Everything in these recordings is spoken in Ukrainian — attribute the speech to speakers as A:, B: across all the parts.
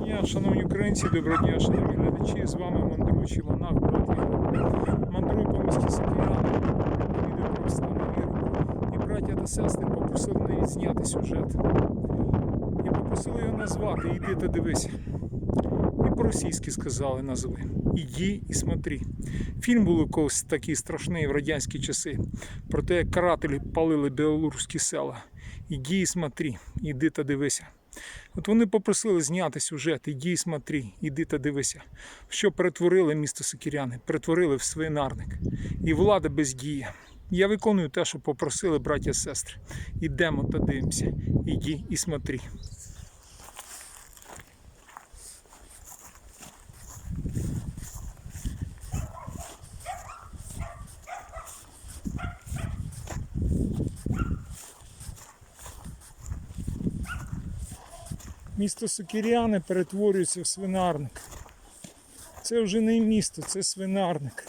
A: Дня, шановні українці, доброго дня, шановні глядачі. З вами мандруючий монах брат. Мандрую по місті Сокиряни, відео про мир. І браття та сестри попросили мене відзняти сюжет. І попросили його назвати Іди та дивися. І по-російськи сказали назви. Іди і смотри. Фільм був колись такий страшний в радянські часи. Про те, як карателі палили білоруські села. Іди і смотри, іди та дивися. От вони попросили зняти сюжет, іди і смотри, іди та дивися, що перетворили місто Сокіряни, перетворили в свинарник. І влада бездіє. Я виконую те, що попросили браття сестри. Ідемо та дивимося. Іди і смотри. Місто Сокіряни перетворюється в свинарник. Це вже не місто, це свинарник.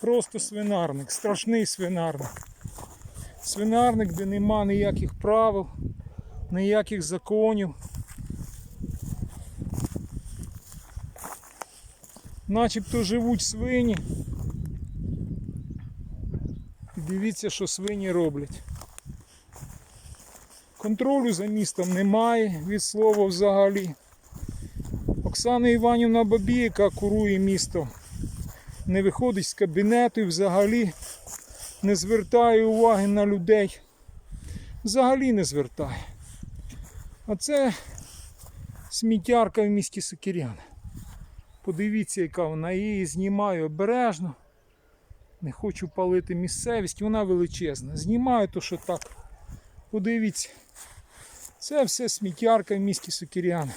A: Просто свинарник, страшний свинарник. Свинарник, де нема ніяких правил, ніяких законів. Начебто живуть свині. І дивіться, що свині роблять. Контролю за містом немає від слова взагалі. Оксана Іванівна Бабі, яка курує місто, не виходить з кабінету і взагалі не звертає уваги на людей. Взагалі не звертає. А це сміттярка в місті Сокиряни. Подивіться, яка вона її знімаю обережно. Не хочу палити місцевість, вона величезна. Знімаю то, що так. Подивіться. Це все сміттярка в місті Сокиряни.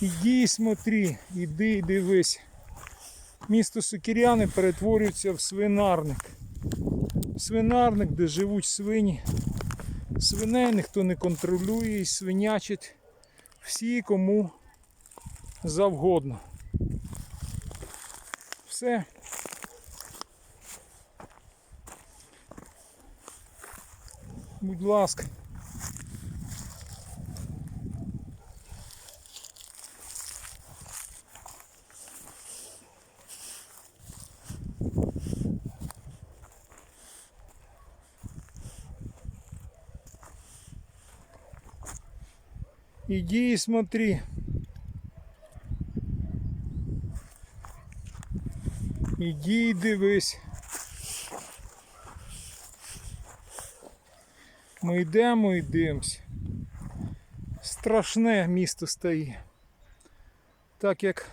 A: Іди і смотри, іди і дивись. Місто Сокиряни перетворюється в свинарник. Свинарник, де живуть свині. Свиней ніхто не контролює і свинячить всі, кому завгодно. Все. Будь ласка. Иди и смотри. Іди і дивись. Ми йдемо і дивимося. Страшне місто стає. Так як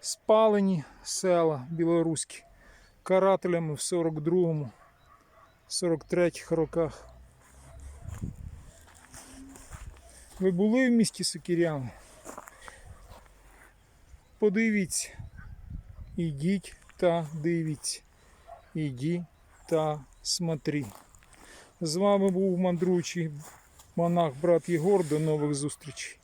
A: спалені села білоруські карателями в 42-му, 43-х роках. Ви були в місті Сокіряни? Подивіться. Ідіть та дивіться. Іди та смотри. З вами був мандруючий монах брат Єгор. До нових зустрічей.